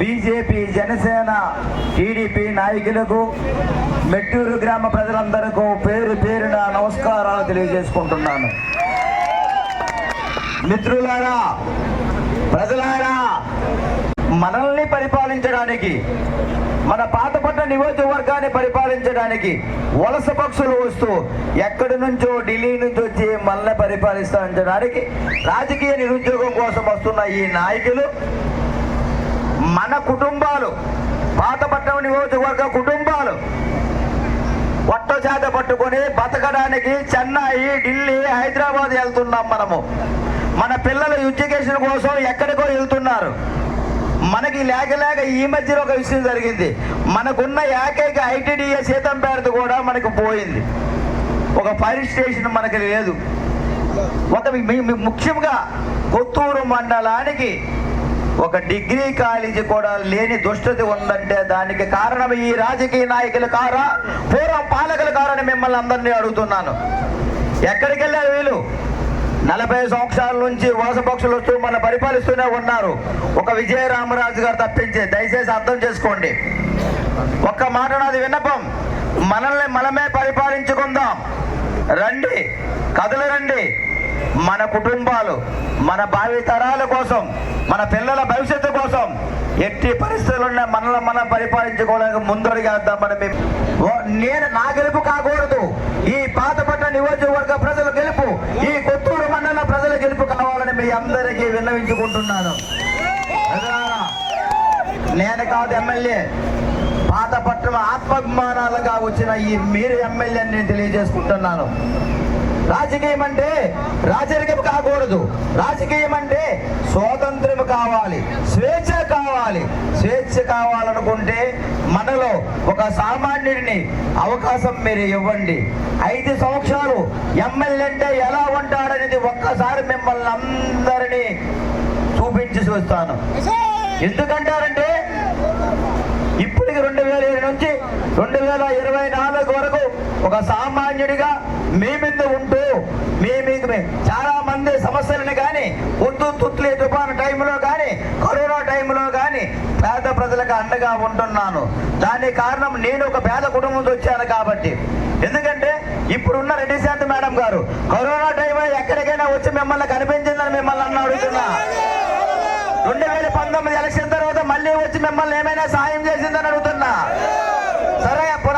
BJP Janasena TDP నాయకులకు మెట్టూరు గ్రామ ప్రజలందరికీ పేరు పేరున నమస్కారాలు తెలియజేసుకుంటున్నాను. మిత్రులారా ప్రజలారా మనల్ని పరిపాలించడానికి మన పాతపట్న నియోజకవర్గాన్ని పరిపాలించడానికి వలస పక్షులు వస్తూ ఎక్కడి నుంచో ఢిల్లీ నుంచి వచ్చి మనల్ని పరిపాలిస్తానికి రాజకీయ నిరుద్యోగం కోసం వస్తున్న ఈ నాయకులు మన కుటుంబాలు పాతపట్నం నియోజకవర్గ కుటుంబాలు పొట్ట చేత పట్టుకొని బతకడానికి చెన్నై ఢిల్లీ హైదరాబాద్ వెళ్తున్నాం మనము. మన పిల్లలు ఎడ్యుకేషన్ కోసం ఎక్కడికో వెళ్తున్నారు. మనకి లేక లేక ఈ మధ్యన ఒక విషయం జరిగింది. మనకున్న ఏకైక ఐటీడీఏ సీతంపేటది కూడా మనకు పోయింది. ఒక ఫైర్ స్టేషన్ మనకి లేదు. ఒక మీ- ముఖ్యంగా కొత్తూరు మండలానికి ఒక డిగ్రీ కాలేజీ కూడా లేని దుష్టత ఉందంటే దానికి కారణం ఈ రాజకీయ నాయకుల కారా పూర్వం పాలకుల కారని మిమ్మల్ని అందరినీ అడుగుతున్నాను. ఎక్కడికి వెళ్ళారు వీళ్ళు? నలభై సంవత్సరాల నుంచి వాసపక్షులు వస్తూ మన పరిపాలిస్తూనే ఉన్నారు. ఒక విజయ రామరాజు గారు తప్పించి దయచేసి అర్థం చేసుకోండి. ఒక్క మాట నాది విన్నపం. మనల్ని మనమే పరిపాలించుకుందాం. రండి కథలు రండి. మన కుటుంబాలు మన భావి తరాల కోసం మన పిల్లల భవిష్యత్తు కోసం ఎట్టి పరిస్థితులున్న మనల్ని మనం పరిపాలించుకోవడానికి ముందడుగేద్దామని మేము. నేను నా గెలుపు కాకూడదు. ఈ పాతపట్న నియోజకవర్గ ప్రజల గెలుపు ఈ కొత్తూరు మండల ప్రజల గెలుపు కావాలని మీ అందరికీ విన్నవించుకుంటున్నాను. నేను కాదు ఎమ్మెల్యే. పాత పట్టణం ఆత్మాభిమానాలుగా వచ్చిన ఈ మీరు ఎమ్మెల్యే నేను తెలియజేసుకుంటున్నాను. రాజకీయం అంటే రాజరికం కాకూడదు. రాజకీయం అంటే స్వాతంత్రం కావాలి. స్వేచ్ఛ కావాలి. స్వేచ్ఛ కావాలనుకుంటే మనలో ఒక సామాన్యుడిని అవకాశం మీరు ఇవ్వండి. ఐదు సంవత్సరాలు ఎమ్మెల్యే అంటే ఎలా ఉంటాడనేది ఒక్కసారి మిమ్మల్ని అందరినీ చూపించి చూస్తాను ఎందుకంటారంటే ఇప్పటికి రెండు వేల ఏడు నుంచి రెండు వేల ఇరవై నాలుగు వరకు ఒక సామాన్యుడిగా మీ మీద ఉంటూ మీ మీకు చాలా మంది సమస్యలను కానీ ఉద్దు తుత్లే తుఫాను టైంలో కానీ కరోనా టైంలో కానీ పేద ప్రజలకు అండగా ఉంటున్నాను. దానికి కారణం నేను ఒక పేద కుటుంబం వచ్చాను కాబట్టి. ఎందుకంటే ఇప్పుడున్న రెడ్డి శాంతి మేడం గారు కరోనా టైంలో ఎక్కడికైనా వచ్చి మిమ్మల్ని కనిపించిందని మిమ్మల్ని అన్న అడుగుతున్నా. రెండు వేల పంతొమ్మిది ఎలక్షన్ తర్వాత మళ్ళీ వచ్చి మిమ్మల్ని ఏమైనా సాయం చేసిందని అడుగుతున్నా.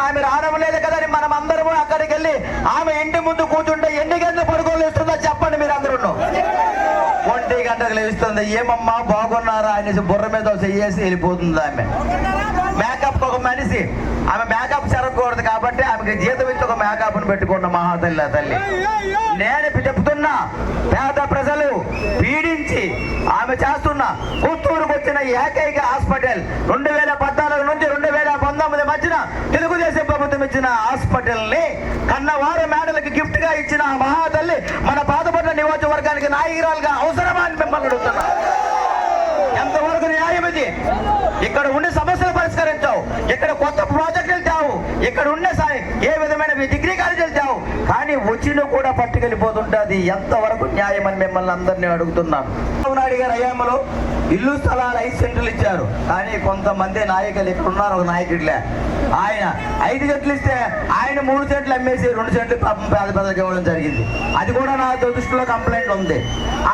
ఆమె రావడం లేదు కదని మనం అందరము అక్కడికి వెళ్ళి ఆమె ఇంటి ముందు కూర్చుంటే ఎన్ని గంటలు పడుకోలు ఇస్తుందో చెప్పండి మీరు అందరూ ఒంటి గంటకు లేస్తుంది. ఏమమ్మా బాగున్నారా అనేసి బుర్ర మీద చెయ్యేసి వెళ్ళిపోతుంది ఆమె. మేకప్ ఒక మనిషి ఆమె మేకప్ జరగకూడదు కాబట్టి ఆమెకి జీతం ఇచ్చి ఒక మేకప్ పెట్టుకున్న మహాతల్లి తల్లి. నేను చెప్తున్నా పేద ప్రజలు పీడించి ఆమె చేస్తున్న పుత్తూరుకు వచ్చిన ఏకైక హాస్పిటల్ రెండు వేల పద్నాలుగు నుంచి రెండు వేల పంతొమ్మిది మధ్యన తెలుగుదేశం ప్రభుత్వం ఇచ్చిన హాస్పిటల్ కన్నవారు మేడలకు గిఫ్ట్గా ఇచ్చిన ఆ మహాతల్లి మన పాతపట్ల నియోజకవర్గానికి నాయకురాలుగా అవసరమా అని మిమ్మల్ని అడుగుతున్నా. ఎంతవరకు న్యాయం ఇది? ఇక్కడ ఉండే సమస్య ఇక్కడ ఉండే సాయి ఏ విధమైన డిగ్రీ కాలేజీలు తేవు కానీ వచ్చిన కూడా పట్టుకెళ్ళిపోతుంటుంది. ఎంతవరకు న్యాయం అని మిమ్మల్ని అందరినీ అడుగుతున్నాను. చంద్రబాబు నాయుడు గారు అయ్యామలో ఇల్లు స్థలాలు ఐదు సెంట్లు ఇచ్చారు. కానీ కొంతమంది నాయకులు ఇక్కడ ఉన్నారు ఒక నాయకుడిలే. ఆయన ఐదు సెంట్లు ఇస్తే ఆయన మూడు సెంట్లు అమ్మేసి రెండు సెంట్లు పాపం పేద ప్రజలకు ఇవ్వడం జరిగింది. అది కూడా నా దృష్టిలో కంప్లైంట్ ఉంది.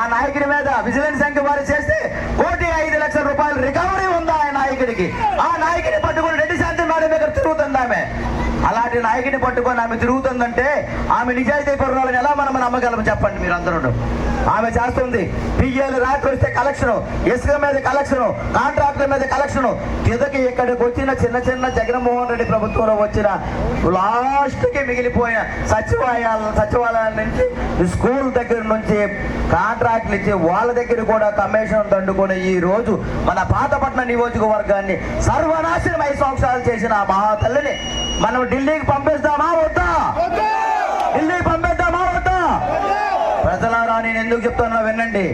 ఆ నాయకుడి మీద విజిలెన్స్ వారు చేస్తే కోటి ఐదు లక్షల రూపాయలు రికవరీ ఉందా ఆ నాయకుడికి. ఆ నాయకుడిని పట్టుకుని రెడ్డి శాంతి మేడం దగ్గర తిరుగుతుంది ఆమె అలాంటి నాయకుడిని పట్టుకొని ఆమె తిరుగుతుందంటే ఆమె నిజాయితీ పరురాలని ఎలా మనం నమ్మగలం చెప్పండి మీరు అందరూ ఆమె చేస్తుంది. పిఎల్ రాత్రి వస్తే కలెక్షన్ ఇసుక మీద కలెక్షన్ కాంట్రాక్టర్ మీద కలెక్షన్. కిందకి ఇక్కడికి వచ్చిన చిన్న చిన్న జగన్మోహన్ రెడ్డి ప్రభుత్వంలో వచ్చిన లాస్ట్కి మిగిలిపోయిన సచివాలయాల సచివాలయాల నుంచి స్కూల్ దగ్గర నుంచి కాంట్రాక్ట్లు ఇచ్చి వాళ్ళ దగ్గర కూడా కమిషన్ దండుకొని ఈ రోజు మన పాతపట్నం నియోజకవర్గాన్ని సర్వనాశనం ఐదు సంవత్సరాలు చేసిన ఆ మహాతల్లిని మనం ఢిల్లీకి పంపిస్తామా? వద్దా? ఢిల్లీకి పంపిద్దామా? వద్దా! ప్రజలారా నేను ఎందుకు చెప్తున్నా వినండి.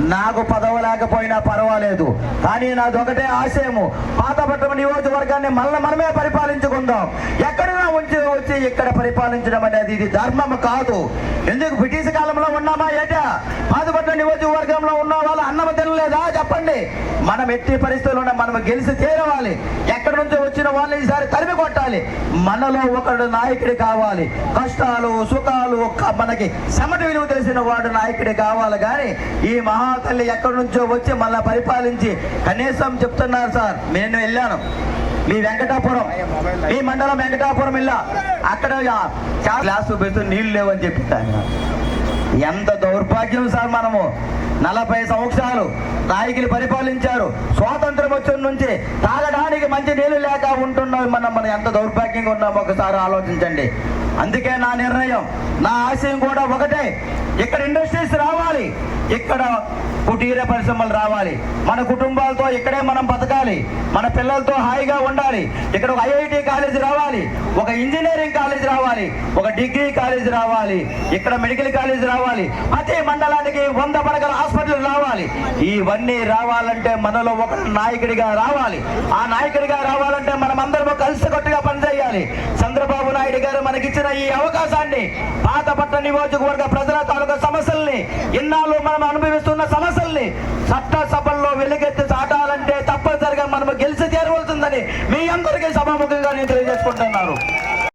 నాకు పదవ లేకపోయినా పర్వాలేదు. కానీ నాది ఒకటే ఆశయము పాతపట్నం నియోజకవర్గాన్ని మళ్ళీ మనమే పరిపాలించుకుందాం. ఎక్కడైనా ఉంచి వచ్చి ఇక్కడ పరిపాలించడం అనేది ఇది ధర్మం కాదు. ఎందుకు? బ్రిటిష్ కాలంలో ఉన్నామా ఏటా? పాతపట్నం నియోజకవర్గంలో ఉన్న వాళ్ళు అన్నం తినలేదా? చెప్పండి. మనం ఎట్టి పరిస్థితుల్లో ఉన్న మనం గెలిచి తీరవాలి ఎక్కడి నుంచి వచ్చిన వాళ్ళని ఈసారి తరిమి కొట్టాలి. మనలో ఒకడు నాయకుడి కావాలి. కష్టాలు సుఖాలు మనకి సమటి విలువ తెలిసిన వాడు నాయకుడి కావాలి. కానీ ఈ మహా తల్లి ఎక్కడి నుంచో వచ్చి మళ్ళీ పరిపాలించి కనీసం చెప్తున్నారు సార్. నేను వెళ్ళాను. మీ వెంకటాపురం. మీ మండలం వెంకటాపురం ఇలా అక్కడ గ్లాసు గ్లాస్ చూపిస్తూ లేవని చెప్పి ఎంత దౌర్భాగ్యం సార్ మనము. నలభై సంవత్సరాలు నాయకులు పరిపాలించారు. స్వాతంత్రం వచ్చిన నుంచి తాగడానికి మంచి నీళ్ళు లేక ఉంటున్నాం మనం. మనం ఎంత దౌర్భాగ్యంగా ఉన్నామో ఒకసారి ఆలోచించండి. అందుకే నా నిర్ణయం నా ఆశయం కూడా ఒకటే. ఇక్కడ ఇండస్ట్రీస్ రావాలి ఇక్కడ కుటీర పరిశ్రమలు రావాలి. మన కుటుంబాలతో ఇక్కడే మనం బతకాలి మన పిల్లలతో హాయిగా ఉండాలి. ఇక్కడ ఒక ఐఐటి కాలేజ్ రావాలి ఒక ఇంజనీరింగ్ కాలేజ్ రావాలి ఒక డిగ్రీ కాలేజ్ రావాలి ఇక్కడ మెడికల్ కాలేజ్ రావాలి. ప్రతి మండలానికి వంద పడగల ఇవన్నీ రావాలంటే మనలో ఒక నాయకుడిగా రావాలి. ఆ నాయకుడిగా రావాలంటే మనం మనమందరం కలిసికట్టుగా పనిచేయాలి. చంద్రబాబు నాయుడు గారు మనకిచ్చిన ఈ అవకాశాన్ని పాతపట్ల నియోజకవర్గ ప్రజల తాలూకా సమస్యల్ని ఎన్నాళ్ళు మనం అనుభవిస్తున్న సమస్యల్ని చట్టసభల్లో వెలుగెత్తి చాటాలంటే తప్పనిసరిగా మనం గెలిచి తీరవలసిందని మీ అందరికీ సభాముఖంగా నేను తెలియజేసుకుంటున్నాను